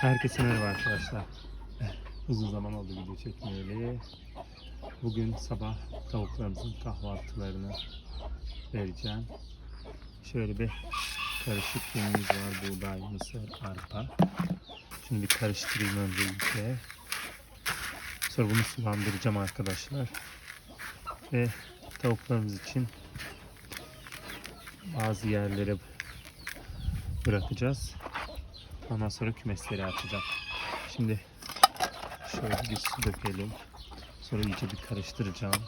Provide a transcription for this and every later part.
Herkese merhaba arkadaşlar. Uzun zaman oldu video çekmeyeli. Bugün sabah tavuklarımızın kahvaltılarını vereceğim. Şöyle bir karışık yemimiz var. Buğday, mısır, arpa. Şimdi bir karıştırayım öncelikle. Sonra bunu sulandıracağım arkadaşlar. Ve tavuklarımız için bazı yerlere bırakacağız. Ondan sonra kümesleri açacağım. Şimdi şöyle bir su dökelim. Sonra iyice bir karıştıracağım.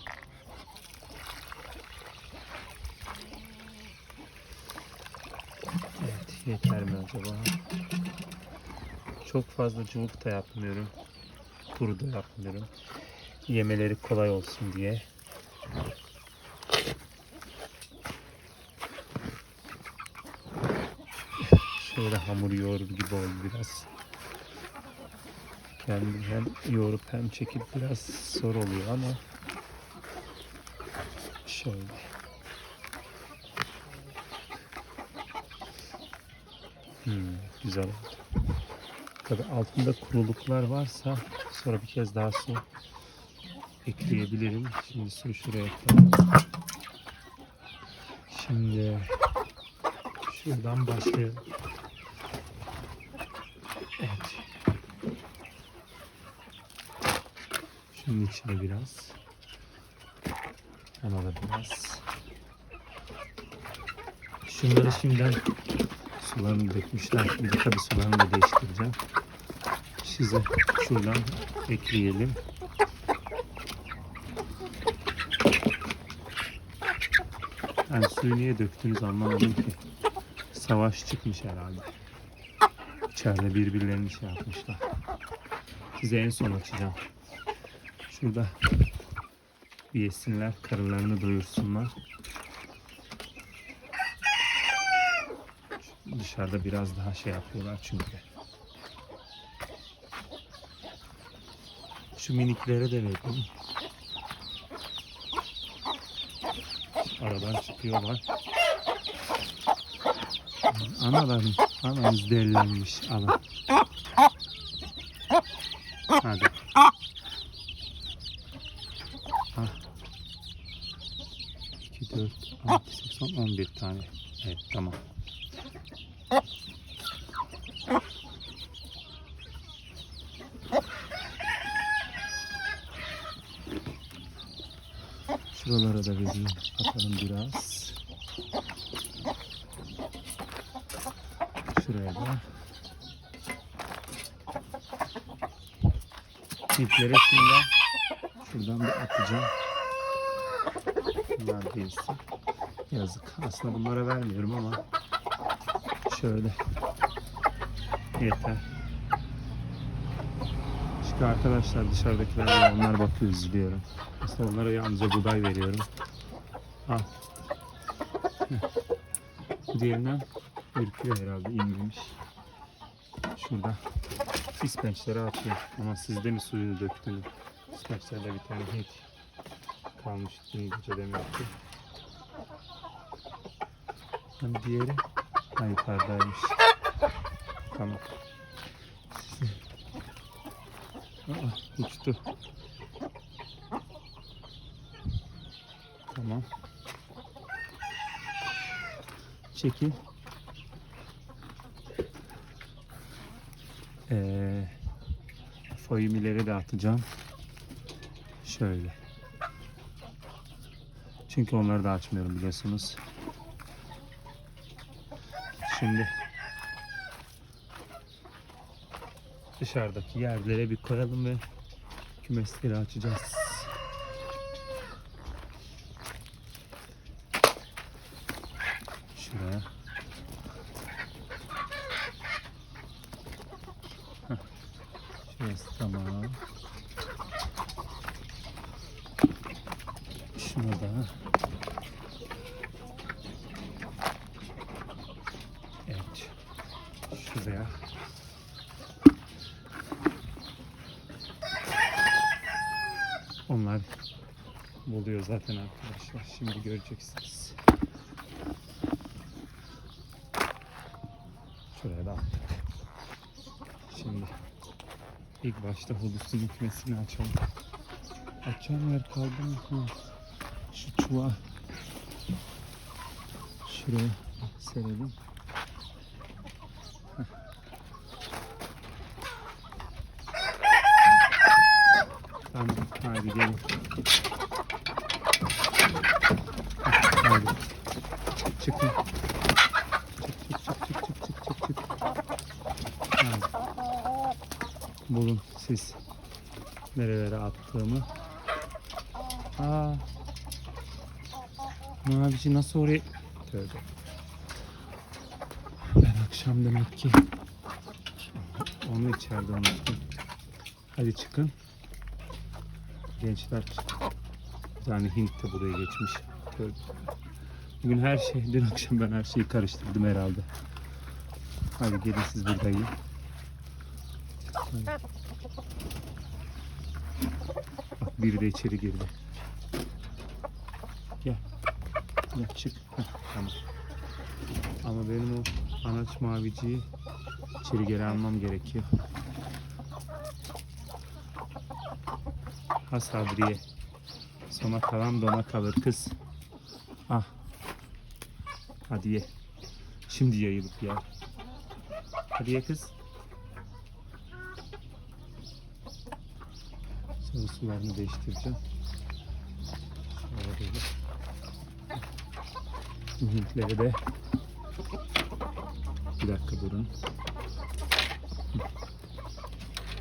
Evet yeter mi acaba? Çok fazla cıvık da yapmıyorum. Kuru da yapmıyorum. Yemeleri kolay olsun diye. Şöyle hamur yoğurur gibi oldu biraz. Kendim hem yoğurup hem çekip biraz zor oluyor ama şöyle. Hmm, güzel oldu. Tabi altında kuruluklar varsa sonra bir kez daha su ekleyebilirim. Şimdi suyu şuraya koyalım. Şimdi şuradan başlayalım. Evet. Şunun içine biraz. Ona da biraz. Şunları şimdiden sularını dökmüşler. De tabii sularını da değiştireceğim. Size şuradan ekleyelim. Yani suyu niye döktünüz anlamadım ki. Savaş çıkmış herhalde. İçeride birbirlerini şey yapmışlar. Size en son açacağım. Şurada bir yesinler, karınlarını doyursunlar. Dışarıda biraz daha şey yapıyorlar çünkü. Şu miniklere de verelim. Aradan çıkıyorlar. Analarım, anamız delilenmiş. Alın. Tane. Evet tamam. Şuralara da vereyim. Bakalım biraz. Şuraya da. İplere şimdi şuradan bir atacağım. Bunlar değilse. Yazık. Aslında bunlara vermiyorum ama şöyle yeter. Çünkü arkadaşlar dışarıdakiler var, onlar bakıyor izliyorum. Aslında onlara yalnızca buğday veriyorum. Al. Diğerinden ürküyor herhalde inmemiş. Şurada ispençleri atıyor. Ama sizde mi suyunu döktünüz? İspençlerde bir tane hiç kalmış dün gece demek ki. Hani diğeri ha yukarıdaymış. Tamam. Aa, uçtu. Tamam. Çekil. Ee, foyimileri de atacağım. Şöyle. Çünkü onları da açmıyorum biliyorsunuz. Şimdi dışarıdaki yerlere bir koyalım ve kümesleri açacağız. Şuraya. Heh. Şurası tamam. Şuna da. Evet. Şuraya. Onlar buluyor zaten arkadaşlar. Şimdi göreceksiniz. Şuraya da attık. Şimdi İlk başta hulusun hükmesini açalım. Açacağım yer kaldı mı? Şu çuva. Şuraya serelim. Heh. Tamam, hadi gelin. Hadi. Çıkın. Çık çık çık çık çık çık çık çık. Hadi. Bulun siz nerelere attığımı. Aa. Mavici nasıl oraya... Tövbe. Ben akşam demek ki onu içeride unuttum. Hadi çıkın. Gençler bir tane Hint de buraya geçmiş. Tövbe. Bugün her şey, dün akşam ben her şeyi karıştırdım herhalde. Hadi gelin siz burada yiyin. Hadi. Bak biri de içeri girdi. Gel. Gel çık. Heh, tamam. Ama benim o anaç maviciyi içeri geri almam gerekiyor. Ha Sabriye. Sona kalan dona kalır kız. Ah. Hadi ye. Şimdi yayılıp yer. Hadi ye kız. Sonra sularını değiştireceğim. Şöyle. Hintleri de bir dakika durun.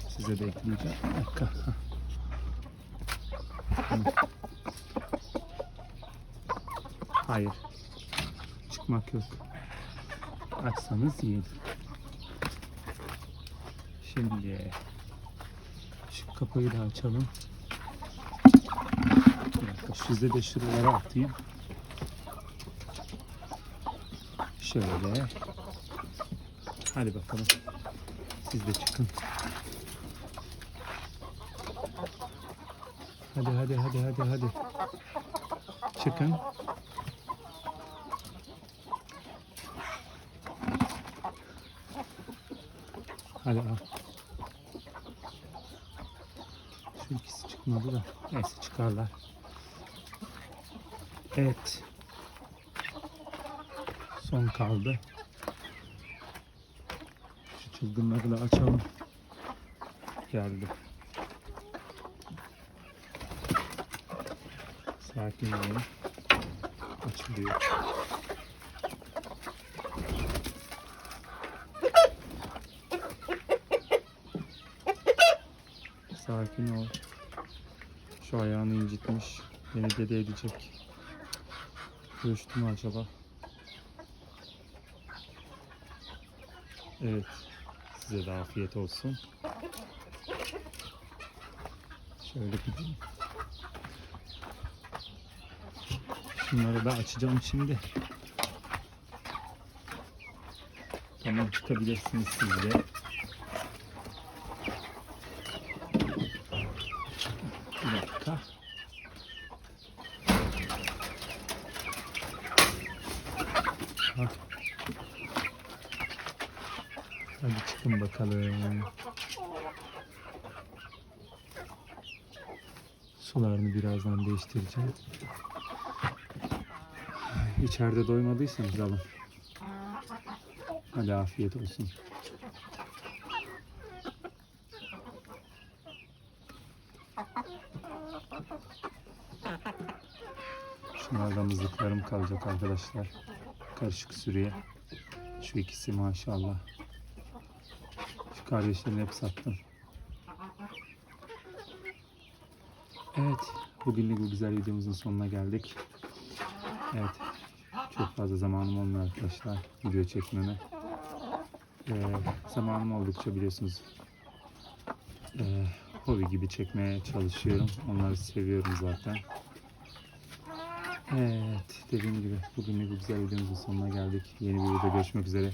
Size de ekleyeceğim. Bir dakika. Hayır. Çıkmak yok. Açsanız yiyin. Şimdi kapıyı da açalım. Size de şuralara atayım. Şöyle. Hadi bakalım. Siz de çıkın. Hadi hadi hadi hadi hadi. Çıkın. Hadi al. Şu ikisi çıkmadı da. Neyse çıkarlar. Evet. Son kaldı. Şu çılgınları da açalım. Geldi. Sakin olun. Açılıyor. Sakin ol. Şu ayağını incitmiş. Beni dede edecek. Görüştü mü acaba? Evet. Size de afiyet olsun. Şöyle gideyim. Şunları da açacağım şimdi. Tamam çıkabilirsiniz siz de. Bir dakika. Bak. Hadi çıkın bakalım. Sularını birazdan değiştireceğim. İçeride doymadıysanız alın. Hadi afiyet olsun. Şunlardan mızıklarım kalacak arkadaşlar. Karışık sürüye. Şu ikisi maşallah. Kardeşlerini hep sattım. Evet. Bugünlük bu güzel videomuzun sonuna geldik. Evet. Çok fazla zamanım olmuyor arkadaşlar video çekmeme. Ee, zamanım oldukça biliyorsunuz ee, hobi gibi çekmeye çalışıyorum. Onları seviyorum zaten. Evet dediğim gibi bugünlük bu güzel videomuzun sonuna geldik. Yeni bir videoda görüşmek üzere.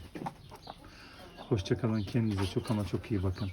Hoşçakalın kendinize çok ama çok iyi bakın.